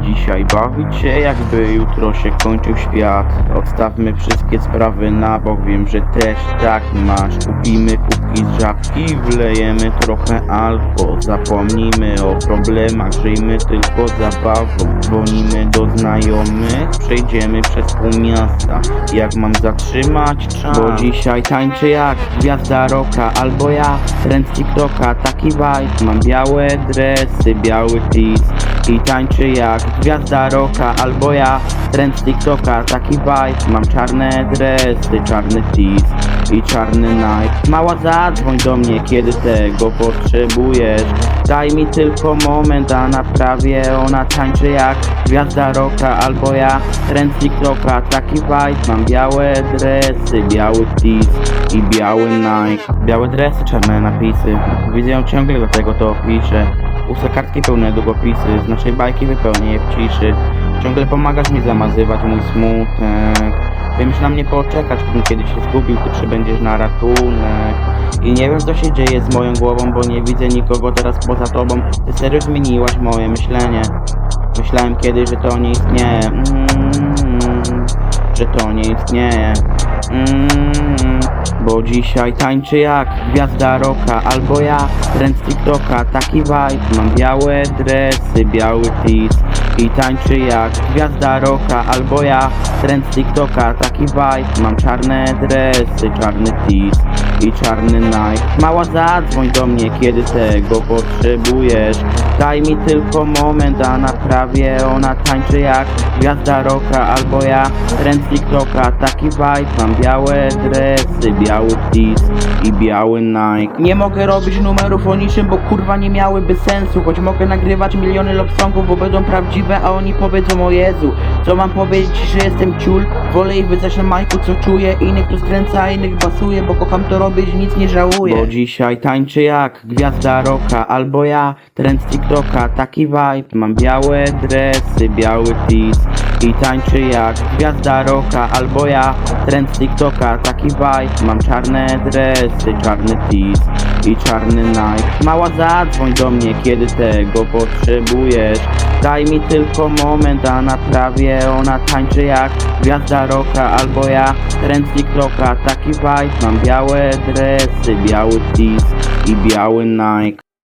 dzisiaj bawić się jakby jutro się kończył świat. Odstawmy wszystkie sprawy na bok, wiem, że też tak masz. Kupimy kubki z żabki, wlejemy trochę alko. Zapomnijmy o problemach, żyjmy tylko zabawą. Dzwonimy do znajomych, przejdziemy przez pół miasta. Jak mam zatrzymać czas? Bo dzisiaj tańczę jak gwiazda roka Albo ja, trend TikToka, taki vibe. Mam białe dresy, biały tees I tańczę jak gwiazda roka Albo ja, trend TikToka, taki vibe. Mam czarne dresy, czarny tees i czarny Nike. Mała zadzwoń do mnie, kiedy tego potrzebujesz. Daj mi tylko moment, a naprawię. Ona tańczy jak gwiazda roka Albo ja, trend TikToka, taki vibe Mam białe dresy, biały tees i biały Nike. Białe dresy, czarne napisy. Widzę ją ciągle, dlatego to piszę Usta kartki pełne długopisy Z naszej bajki wypełnię je w ciszy. Ciągle pomagasz mi zamazywać mój smutek. Wiem, że na mnie poczekać, gdybym kiedyś się zgubił Ty przybędziesz na ratunek. I nie wiem co się dzieje z moją głową Bo nie widzę nikogo teraz poza tobą. Ty serio zmieniłaś moje myślenie. Myślałem kiedyś, że to nie istnieje. Mm, Że to nie istnieje mm, Bo dzisiaj tańczy jak gwiazda roka Albo ja, trend z TikToka, taki vibe Mam białe dresy, biały tees I tańczy jak gwiazda roka Albo ja, trend z TikToka, taki vibe Mam czarne dresy, czarny tees i czarny Nike. Mała zadzwoń do mnie, kiedy tego potrzebujesz. Daj mi tylko moment, a naprawię. Ona tańczy jak gwiazda roka Albo ja, z TikToka, taki vibe Mam białe dresy, biały tees i biały Nike. Nie mogę robić numerów o niczym, bo kurwa nie miałyby sensu. Choć mogę nagrywać miliony love songów, bo będą prawdziwe A oni powiedzą o Jezu Co mam powiedzieć, że jestem ciul? Wolę ich wydać na majku, co czuję. Innych tu skręca, innych basuje Bo kocham to robić, nic nie żałuję Bo dzisiaj tańczy jak gwiazda roka Albo ja, trend z TikToka, taki vibe. Mam białe dresy, biały tees i tańczy jak gwiazda roka Albo ja, trend z TikToka, taki vibe. Mam czarne dresy, czarny tees i czarny Nike. Mała zadzwoń do mnie, kiedy tego potrzebujesz. Daj mi tylko moment, a naprawię. Ona tańczy jak gwiazda roka Albo ja, z TikToka, taki vibe Mam białe dresy, biały tees i biały Nike